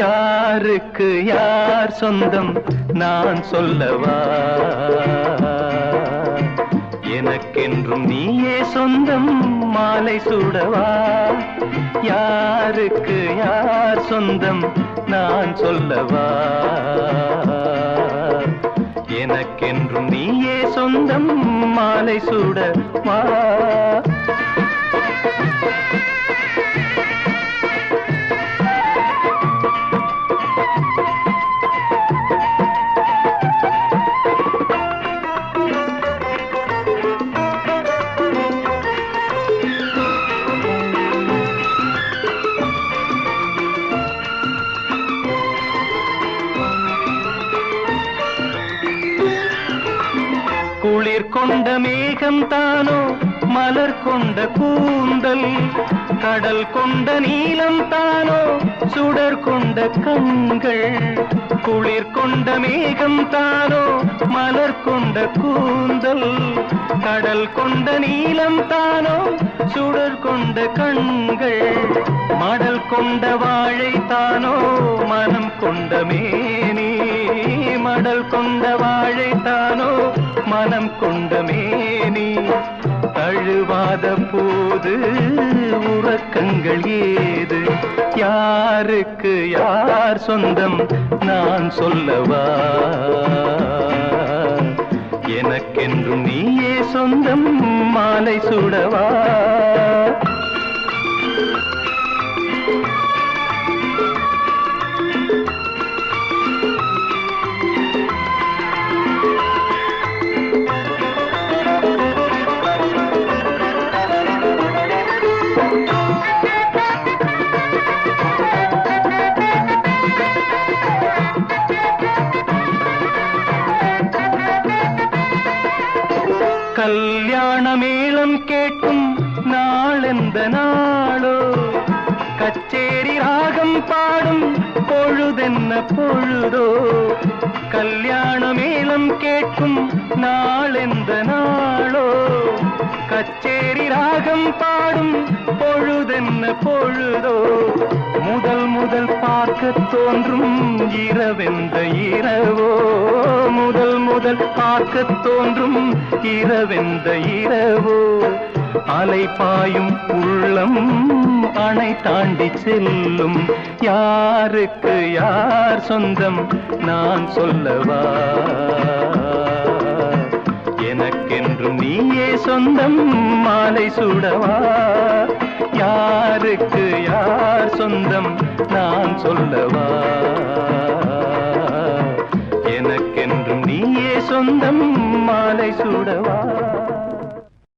யாருக்கு யார் சொந்தம் நான் சொல்லவா? எனக்கென்றும் நீயே சொந்தம் மாலை சூடவா? யாருக்கு யார் சொந்தம் நான் சொல்லவா? எனக்கென்றும் நீயே சொந்தம் மாலை சூடவா? கொண்ட மேகம் தானோ? மலர் கொண்ட கூந்தல். கடல் கொண்ட நீலம் தானோ? சுடர் கொண்ட கண்கள். குளிர் கொண்ட மேகம் தானோ? மலர் கொண்ட கூந்தல். கடல் கொண்ட நீலம் தானோ? சுடர் கொண்ட கண்கள். மடல் கொண்ட வாழை தானோ? மனம் கொண்ட மேனி. மடல் கொண்ட இல்லாத போது உறக்கங்கள் ஏது? யாருக்கு யார் சொந்தம்? நான் சொல்லவா? எனக்கென்றும் நீயே சொந்தம் மாலை சுடவா? കല്യാണമേളം കേട്ടും നാളെന്ത നാളോ? കച്ചേരി രാഗം പാടും പൊഴുതെന്ന പൊഴുതോ? കല്യാണമേളം കേട്ടും നാളെന്ത നാളോ? കച്ചേരി രാഗം പാടും പൊഴുതെന്ന പൊഴുതോ? മുതൽ മുതൽ பார்க்க தோன்றும் இரவெந்த இரவோ? முதல் முதல் பார்க்க தோன்றும் இரவெந்த இரவோ? அலை பாயும் உள்ளம் அணை தாண்டி செல்லும். யாருக்கு யார் சொந்தம் நான் சொல்லவா? எனக்கென்றும் நீயே சொந்தம் மாலை சுடவா? யாருக்கு சொந்தம் நான் சொல்லவா? எனக்கென்றும் நீயே சொந்தம் மாலை சூடவா?